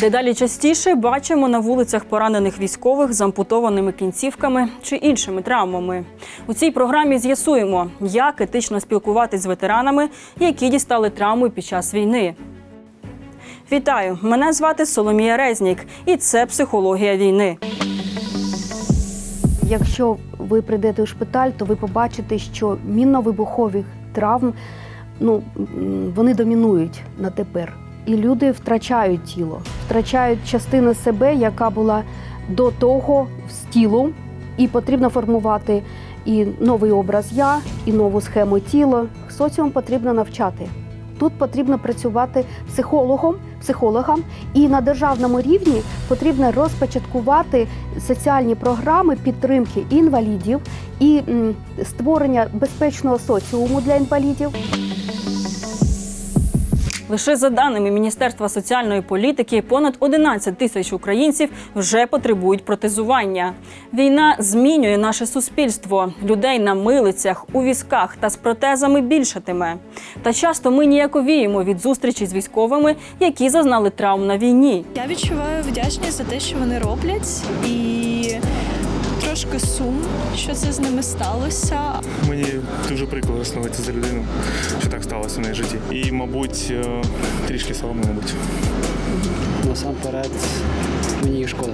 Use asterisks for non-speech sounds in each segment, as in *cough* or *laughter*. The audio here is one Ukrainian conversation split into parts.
Дедалі частіше бачимо на вулицях поранених військових з ампутованими кінцівками чи іншими травмами. У цій програмі з'ясуємо, як етично спілкуватись з ветеранами, які дістали травми під час війни. Вітаю! Мене звати Соломія Резнік, і це психологія війни. Якщо ви прийдете у шпиталь, то ви побачите, що мінно-вибухових травм ну, вони домінують на тепер. І люди втрачають тіло, втрачають частину себе, яка була до того з тілом, і потрібно формувати і новий образ я, і нову схему тіла. Соціум потрібно навчати. Тут потрібно працювати психологом, психологам, і на державному рівні потрібно розпочаткувати соціальні програми підтримки інвалідів і створення безпечного соціуму для інвалідів. Лише за даними Міністерства соціальної політики, понад 11 тисяч українців вже потребують протезування. Війна змінює наше суспільство. Людей на милицях, у візках та з протезами більшатиме. Та часто ми ніяковіємо від зустрічі з військовими, які зазнали травм на війні. Я відчуваю вдячність за те, що вони роблять, і трошки сум, що це з ними сталося. Мені дуже прикро становитися за людину, що так сталося в неї житті. І, мабуть, е, трішки соромно, мабуть. насамперед мені їх шкода.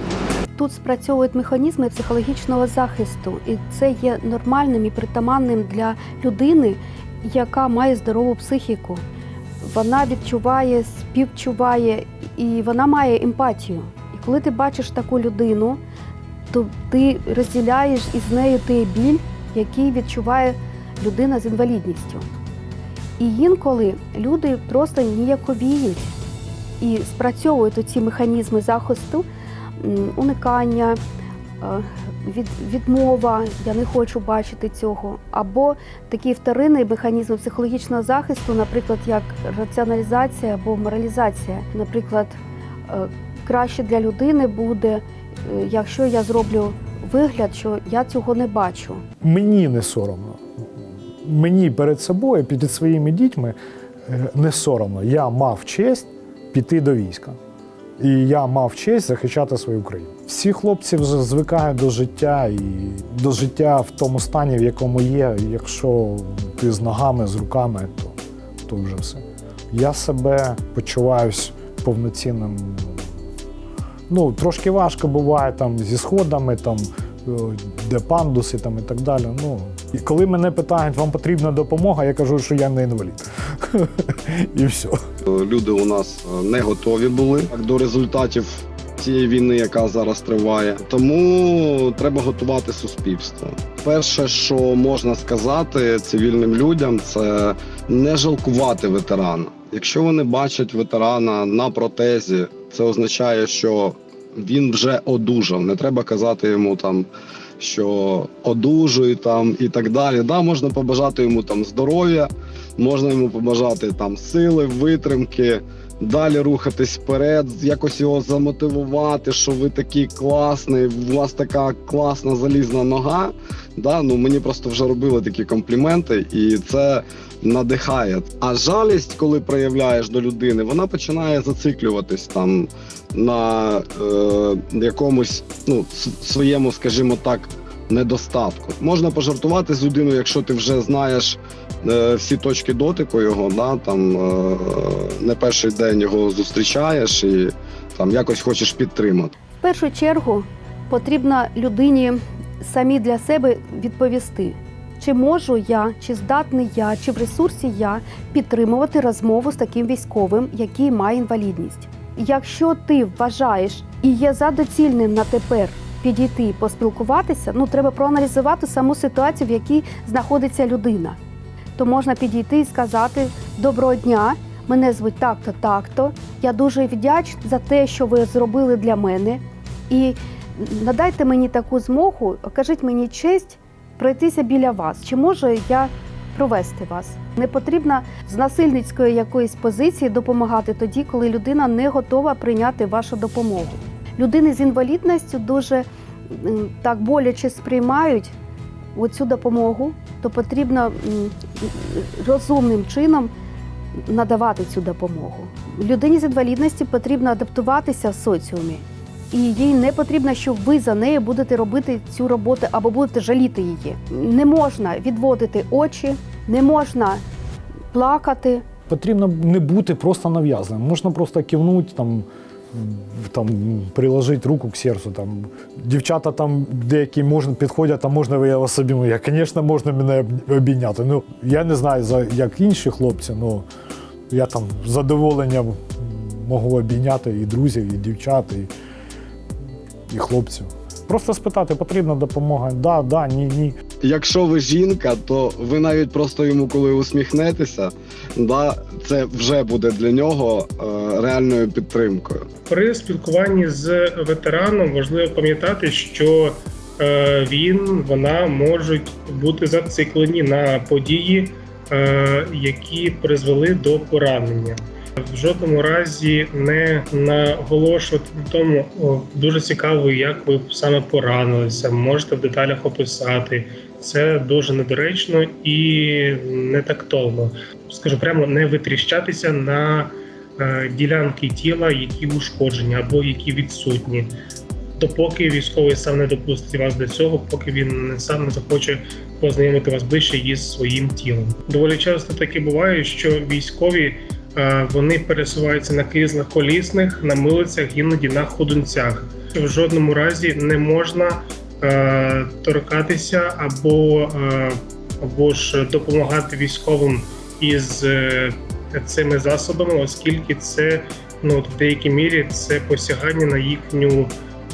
Тут спрацьовують механізми психологічного захисту, і це є нормальним і притаманним для людини, яка має здорову психіку. Вона відчуває, співчуває і вона має емпатію. І коли ти бачиш таку людину, то ти розділяєш із нею той біль, який відчуває людина з інвалідністю. І інколи люди просто ніяковіють і спрацьовують оці механізми захисту, уникання, е, відмова, я не хочу бачити цього. Або такий вторинний механізм психологічного захисту, наприклад, як раціоналізація або моралізація. Наприклад, е, краще для людини буде, якщо я зроблю вигляд, що я цього не бачу. Мені не соромно. Мені перед собою, перед своїми дітьми е, не соромно. Я мав честь піти до війська. І я мав честь захищати свою країну. Всі хлопці вже звикають до життя і до життя в тому стані, в якому є. Якщо ти з ногами, з руками, то, то вже все. Я себе почуваюсь повноцінним. Ну, трошки важко буває там зі сходами, там, е, де пандуси там, і так далі. Ну, і коли мене питають, вам потрібна допомога, я кажу, що я не інвалід. *laughs* І все. Люди у нас е, не готові були до результатів цієї війни, яка зараз триває. Тому треба готувати суспільство. Перше, що можна сказати цивільним людям, це не жалкувати ветерана. Якщо вони бачать ветерана на протезі, це означає, що він вже одужав. Не треба казати йому там. Що одужує там і так далі. Да, можна побажати йому там здоров'я, можна йому побажати там сили, витримки, далі рухатись вперед, якось його замотивувати, що ви такий класний, у вас така класна залізна нога. Да, ну мені просто вже робили такі компліменти, і це надихає. А жалість, коли проявляєш до людини, вона починає зациклюватись там на е, якомусь ну своєму, скажімо так, недостатку. Можна пожартувати з людиною, якщо ти вже знаєш всі точки дотику його, да, там е, не перший день його зустрічаєш і там якось хочеш підтримати. В першу чергу потрібно людині самі для себе відповісти, чи можу я, чи здатний я, чи в ресурсі я підтримувати розмову з таким військовим, який має інвалідність. Якщо ти вважаєш і є за доцільним на тепер підійти поспілкуватися, ну треба проаналізувати саму ситуацію, в якій знаходиться людина. То можна підійти і сказати Доброго дня, мене звуть так-то, так-то. Я дуже вдячна за те, що ви зробили для мене. І надайте мені таку змогу, окажіть мені честь пройтися біля вас. Чи можу я провести вас? Не потрібно з насильницької якоїсь позиції допомагати тоді, коли людина не готова прийняти вашу допомогу. Людини з інвалідністю дуже так боляче сприймають оцю допомогу, то потрібно розумним чином надавати цю допомогу. Людині з інвалідності потрібно адаптуватися в соціумі. І їй не потрібно, щоб ви за нею будете робити цю роботу або будете жаліти її. Не можна відводити очі, не можна плакати. Потрібно не бути просто нав'язаним. Можна просто кивнути, там, там, приложити руку к серцю. Там. Дівчата там деякі можна, підходять, а можна я вас обійму. Я, звісно, можна мене обійняти. Ну, я не знаю, як інші хлопці, але я там з задоволенням можу обійняти і друзів, і дівчат, і, і хлопців. Просто спитати, потрібна допомога. Да, да, ні, ні. Якщо ви жінка, то ви навіть просто йому, коли усміхнетеся, да, це вже буде для нього е, реальною підтримкою. При спілкуванні з ветераном важливо пам'ятати, що е, він, вона можуть бути зациклені на події, е, які призвели до поранення. В жодному разі не наголошувати на тому, дуже цікаво, як ви саме поранилися. Можете в деталях описати. Це дуже недоречно і не тактовно. Скажу прямо не витріщатися на е, ділянки тіла, які ушкоджені або які відсутні. Допоки військовий сам не допустить вас до цього, поки він сам не захоче познайомити вас ближче із своїм тілом. Доволі часто таке буває, що військові вони пересуваються на кріслах колісних, на милицях, іноді на ходунцях. В жодному разі не можна е, торкатися або, е, або ж допомагати військовим із е, цими засобами, оскільки це ну в деякій мірі це посягання на їхню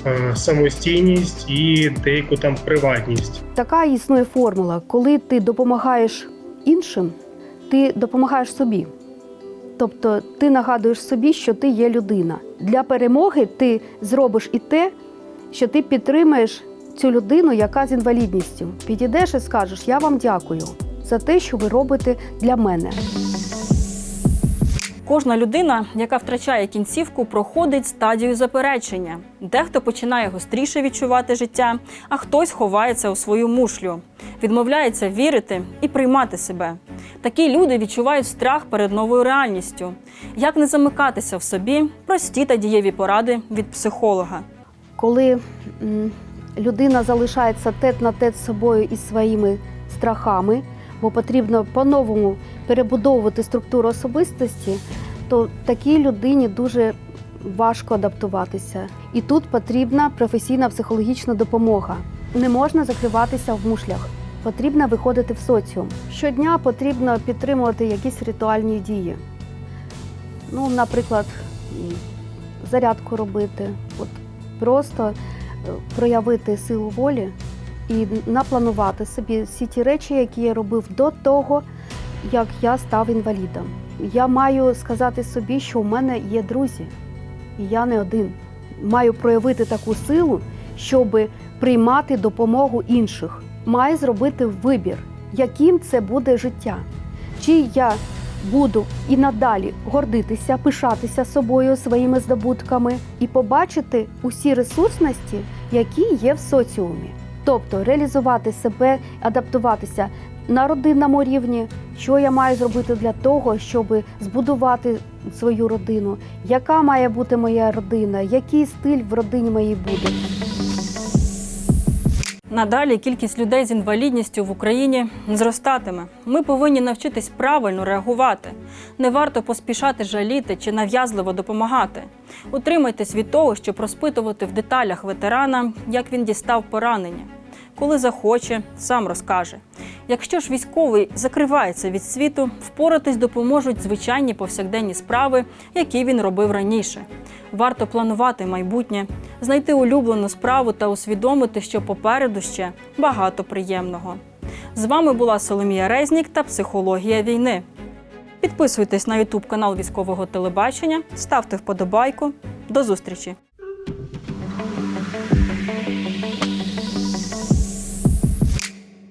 е, самостійність і деяку там приватність. Така існує формула. Коли ти допомагаєш іншим, ти допомагаєш собі. Тобто ти нагадуєш собі, що ти є людина. Для перемоги ти зробиш і те, що ти підтримаєш цю людину, яка з інвалідністю. Підійдеш і скажеш: Я вам дякую за те, що ви робите для мене. Кожна людина, яка втрачає кінцівку, проходить стадію заперечення. Дехто починає гостріше відчувати життя, а хтось ховається у свою мушлю, відмовляється вірити і приймати себе. Такі люди відчувають страх перед новою реальністю. Як не замикатися в собі? Прості та дієві поради від психолога. Коли людина залишається тет на тет з собою і своїми страхами, бо потрібно по-новому перебудовувати структуру особистості, то такій людині дуже важко адаптуватися. І тут потрібна професійна психологічна допомога. Не можна закриватися в мушлях. Потрібно виходити в соціум. Щодня потрібно підтримувати якісь ритуальні дії. Ну, наприклад, зарядку робити, от просто е, проявити силу волі і напланувати собі всі ті речі, які я робив до того, як я став інвалідом. Я маю сказати собі, що у мене є друзі, і я не один. Маю проявити таку силу, щоб приймати допомогу інших. Маю зробити вибір, яким це буде життя. Чи я буду і надалі гордитися, пишатися собою, своїми здобутками і побачити усі ресурсності, які є в соціумі. Тобто реалізувати себе, адаптуватися на родинному рівні, що я маю зробити для того, щоб збудувати свою родину, яка має бути моя родина, який стиль в родині моїй буде. Надалі кількість людей з інвалідністю в Україні зростатиме. Ми повинні навчитись правильно реагувати. Не варто поспішати жаліти чи нав'язливо допомагати. Утримайтесь від того, щоб розпитувати в деталях ветерана, як він дістав поранення. Коли захоче, сам розкаже. Якщо ж військовий закривається від світу, впоратись допоможуть звичайні повсякденні справи, які він робив раніше. Варто планувати майбутнє, знайти улюблену справу та усвідомити, що попереду ще багато приємного. З вами була Соломія Резнік та Психологія війни. Підписуйтесь на Ютуб канал військового телебачення, ставте вподобайку. До зустрічі!